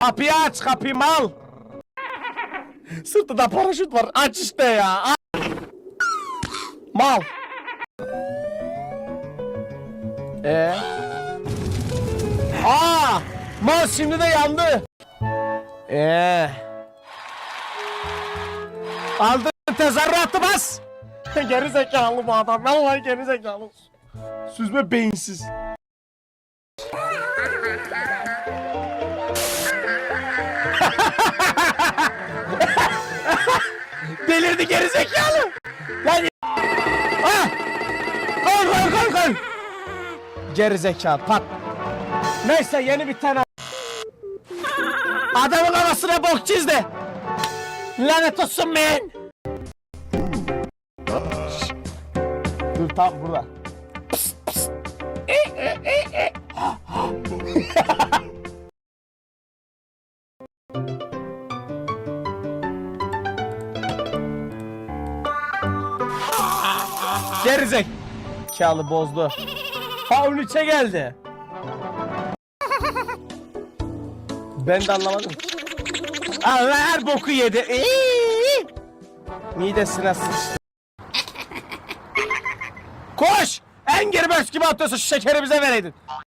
Kapıyı aç kapıyı mal. Sırtında paraşüt var aç işte ya. aç. Mal. Ee? Aa! Mal şimdi de yandı. Ee? Aldın tezahüratı bas. geri zekalı bu adam. Vallahi geri zekalı. Süzme beyinsiz. Delirdi geri zekalı. Lan Ah! Koy koy koy koy. Geri zekalı pat. Neyse yeni bir tane. Adamın arasına bok çizdi. Lanet olsun men. Dur tam burada. Gerizek. Zekalı bozdu. Faul 3'e geldi. Ben de anlamadım. Allah her boku yedi. İyi. Midesine sıçtı. Koş! En geri gibi atıyorsun şu şekeri bize vereydin.